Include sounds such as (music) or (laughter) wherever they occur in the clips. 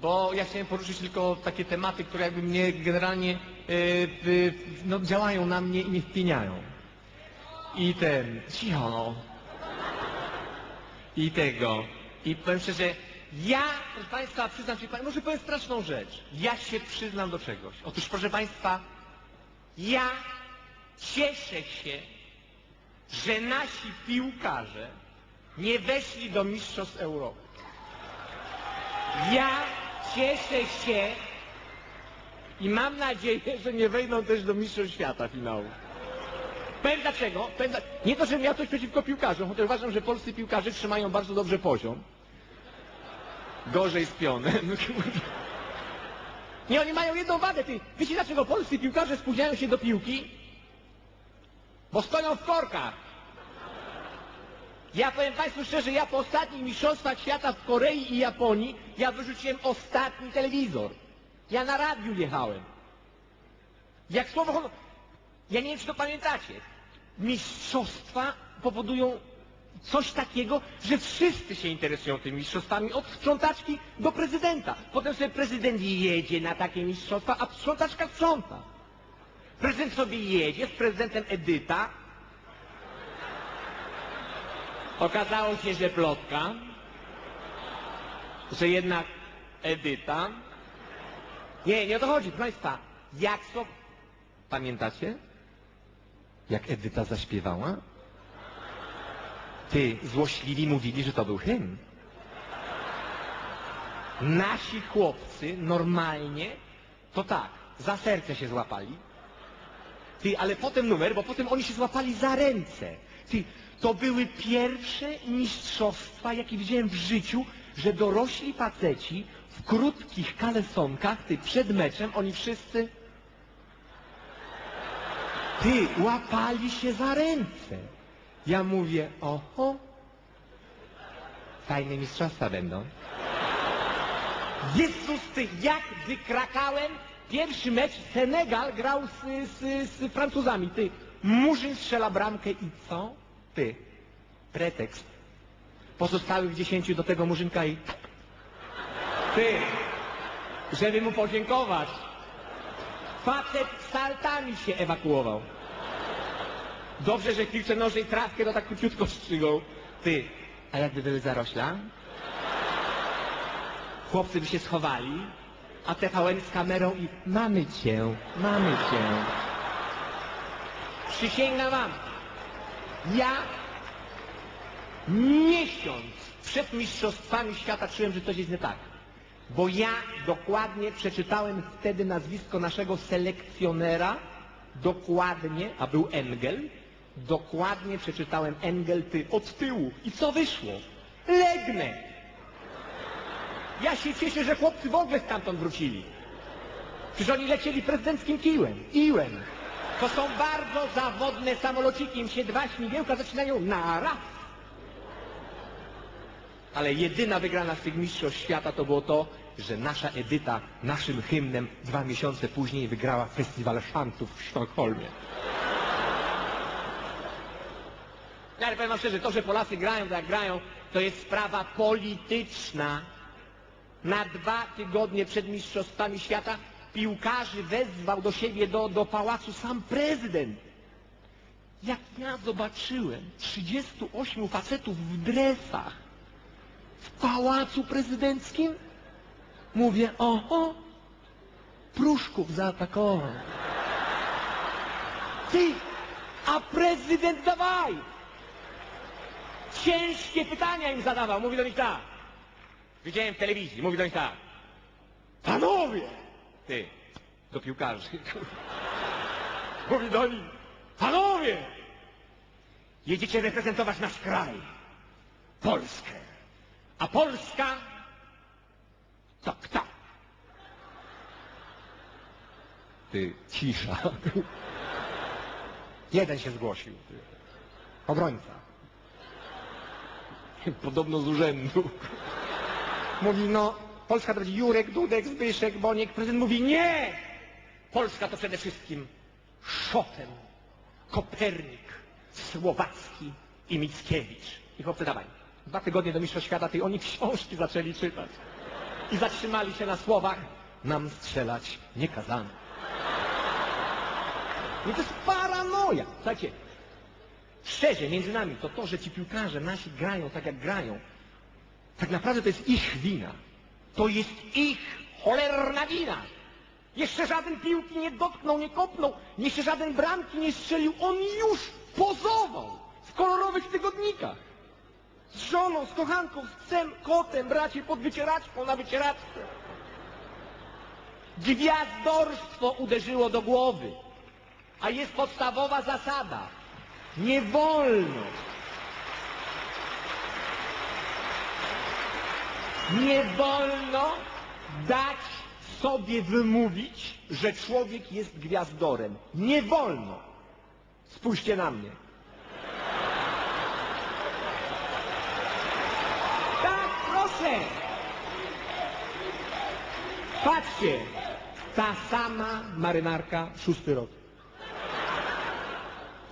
bo ja chciałem poruszyć tylko takie tematy, które jakby mnie generalnie e, no, działają na mnie i mnie wpieniają. I ten, cicho no. I tego. I powiem szczerze, ja, proszę Państwa, przyznam się, może powiem straszną rzecz. Ja się przyznam do czegoś. Otóż, proszę Państwa, ja cieszę się, że nasi piłkarze nie weszli do Mistrzostw Europy. Ja cieszę się i mam nadzieję, że nie wejdą też do Mistrzostw Świata finału. Powiem dlaczego. Powiem. Nie to, że miał coś przeciwko piłkarzom, chociaż uważam, że polscy piłkarze trzymają bardzo dobrze poziom. Gorzej z pionem. Nie, oni mają jedną wadę. Ty. Wiecie dlaczego polscy piłkarze spóźniają się do piłki? Bo stoją w korkach. Ja powiem Państwu szczerze, ja po ostatnich mistrzostwach świata w Korei i Japonii, ja wyrzuciłem ostatni telewizor. Ja na radiu jechałem. Jak słowo. Ja nie wiem, czy to pamiętacie. Mistrzostwa powodują coś takiego, że wszyscy się interesują tymi mistrzostwami, od sprzątaczki do prezydenta. Potem sobie prezydent jedzie na takie mistrzostwa, a sprzątaczka sprząta. Prezydent sobie jedzie z prezydentem Edyta. Okazało się, że plotka, że jednak Edyta. Nie, nie o to chodzi, proszę Państwa. Jak so... Pamiętacie? Jak Edyta zaśpiewała? Ty, złośliwi mówili, że to był hymn. Nasi chłopcy normalnie, to tak, za serce się złapali. Ty, ale potem numer, bo potem oni się złapali za ręce. Ty, to były pierwsze mistrzostwa, jakie widziałem w życiu, że dorośli faceci w krótkich kalesonkach, ty, przed meczem, oni wszyscy... Ty, łapali się za ręce. Ja mówię, oho, fajne mistrzostwa będą. Jezus, ty, jak wykrakałem pierwszy mecz, Senegal grał z, z, z Francuzami, ty. Murzyn strzela bramkę i co? Ty, pretekst. Pozostałych dziesięciu do tego Murzynka i... Ty, żeby mu podziękować. Facet saltami się ewakuował. Dobrze, że piłce nożnej trawkę to tak króciutko strzygą. Ty, a jakby były zarośla? Chłopcy by się schowali, a TVN z kamerą i mamy cię, mamy cię. Przysięgam wam, ja miesiąc przed mistrzostwami świata czułem, że coś jest nie tak. Bo ja dokładnie przeczytałem wtedy nazwisko naszego selekcjonera, dokładnie, a był Engel, dokładnie przeczytałem Engel ty od tyłu. I co wyszło? Legnę. Ja się cieszę, że chłopcy w ogóle stamtąd wrócili. Przecież oni lecieli prezydenckim kiłem, iłem. To są bardzo zawodne samolociki, im się dwa śmigiełka zaczynają na raz. Ale jedyna wygrana z tych mistrzostw świata to było to, że nasza Edyta naszym hymnem dwa miesiące później wygrała festiwal szantów w Sztokholmie. Ja ale powiem wam szczerze, to, że Polacy grają tak grają, to jest sprawa polityczna. Na dwa tygodnie przed Mistrzostwami Świata piłkarzy wezwał do siebie, do, do pałacu sam prezydent. Jak ja zobaczyłem 38 facetów w dresach w pałacu prezydenckim, mówię, oho, Pruszków zaatakował. Ty, a prezydent dawaj! Ciężkie pytania im zadawał. Mówi do nich tak. Widziałem w telewizji. Mówi do nich tak. Panowie! Ty, do piłkarzy. Mówi do nich. Panowie! Jedziecie reprezentować nasz kraj. Polskę. A Polska to kto? Ty, cisza. Jeden się zgłosił. Obrońca. Podobno z urzędu. Mówi, no, Polska to będzie Jurek, Dudek, Zbyszek, Boniek. Prezydent mówi, nie! Polska to przede wszystkim Szotem, Kopernik, Słowacki i Mickiewicz. I chłopcy, dawaj. Dwa tygodnie do Mistrzostw Świata, ty oni (laughs) książki zaczęli czytać. i zatrzymali się na słowach nam strzelać nie kazano. I to jest paranoja. Słuchajcie, szczerze, między nami, to to, że ci piłkarze nasi grają tak, jak grają, tak naprawdę to jest ich wina. To jest ich cholerna wina. Jeszcze żaden piłki nie dotknął, nie kopnął, jeszcze żaden bramki nie strzelił. On już pozował w kolorowych tygodnikach. Z żoną, z kochanką, z psem, kotem, bracie pod wycieraczką na wycieraczce. Gwiazdorstwo uderzyło do głowy. A jest podstawowa zasada. Nie wolno. Nie wolno dać sobie wymówić, że człowiek jest gwiazdorem. Nie wolno. Spójrzcie na mnie. Tak, proszę. Patrzcie. Ta sama marynarka, szósty rok.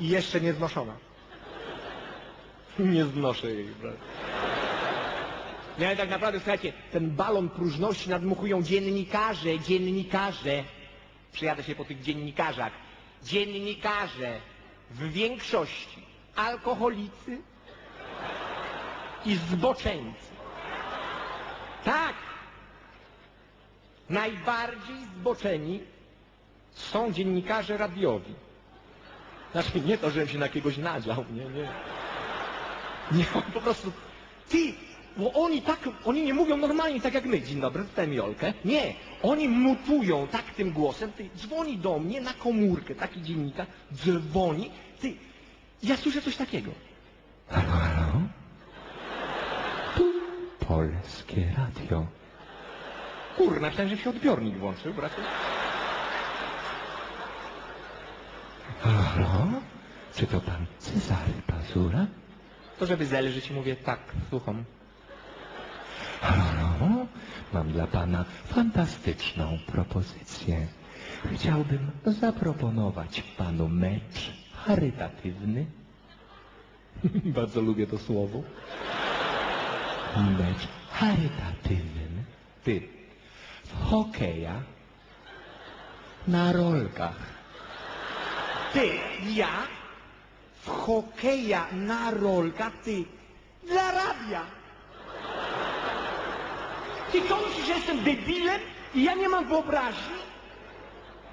I jeszcze nie znoszona. Nie znoszę jej, brat. Nie, ale tak naprawdę, słuchajcie, ten balon próżności nadmuchują dziennikarze, dziennikarze. Przyjadę się po tych dziennikarzach. Dziennikarze w większości alkoholicy i zboczeńcy. Tak. Najbardziej zboczeni są dziennikarze radiowi. Znaczy nie to, żebym się na jakiegoś nadział, nie, nie. Nie, po prostu, ty, bo oni tak, oni nie mówią normalnie tak jak my, dzień dobry, tutaj Jolkę. Nie, oni mutują tak tym głosem, ty, dzwoni do mnie na komórkę, taki dziennikarz, dzwoni, ty, ja słyszę coś takiego. Halo, halo? Tu Polskie Radio. Kurna, myślałem, że się odbiornik włączył, bracie. Halo, halo? Czy to pan Cezary Pazura? To żeby zelżyć, mówię, tak, słucham. Halo? Mam dla pana fantastyczną propozycję. Chciałbym zaproponować panu mecz charytatywny. (laughs) Bardzo lubię to słowo. Mecz charytatywny. Ty, W hokeja na rolkach. Ty, ja w hokeja na rolkach, ty, dla radia. Ty co myślisz, że jestem debilem i ja nie mam wyobraźni?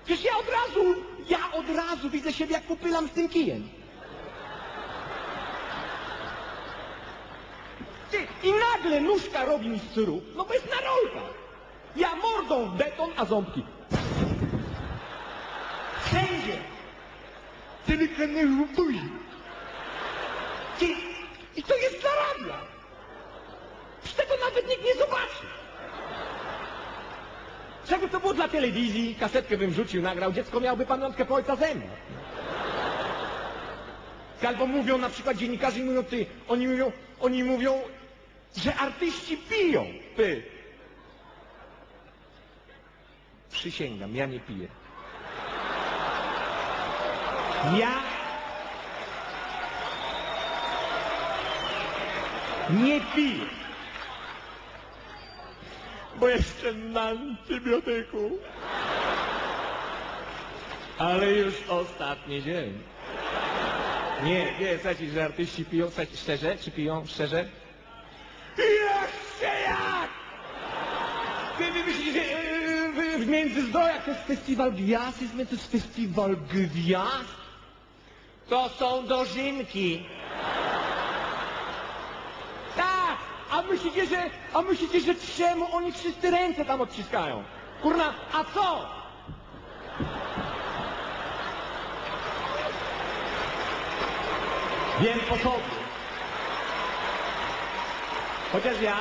Przecież ja od razu, ja od razu widzę siebie jak popylam z tym kijem. Ty, i nagle nóżka robi mi styru, no bo jest na rolkach. Ja mordą w beton, a ząbki. Wszędzie. Delikatny buzi. Ty, I to jest dla radia. Z tego nawet nikt nie zobaczy. Żeby to było dla telewizji, kasetkę bym rzucił, nagrał, dziecko miałoby pamiątkę po ojca ze mną. Albo mówią na przykład dziennikarze mówią, ty, oni mówią, oni mówią, że artyści piją. Ty. Przysięgam, ja nie piję. Ja nie piję. Bo jestem na antybiotyku. Ale już ostatni dzień. Nie, nie, słuchajcie, że artyści piją, słuchajcie, szczerze, czy piją, szczerze? Jeszcze jak! Wy, wy myślicie, że yy, w, w Międzyzdrojach to jest festiwal gwiazd, jest, to jest festiwal gwiazd? To są dożynki. Tak! A myślicie, że, a myślicie, że czemu oni wszyscy ręce tam odciskają? Kurna, a co? Wiem po sobie. Chociaż ja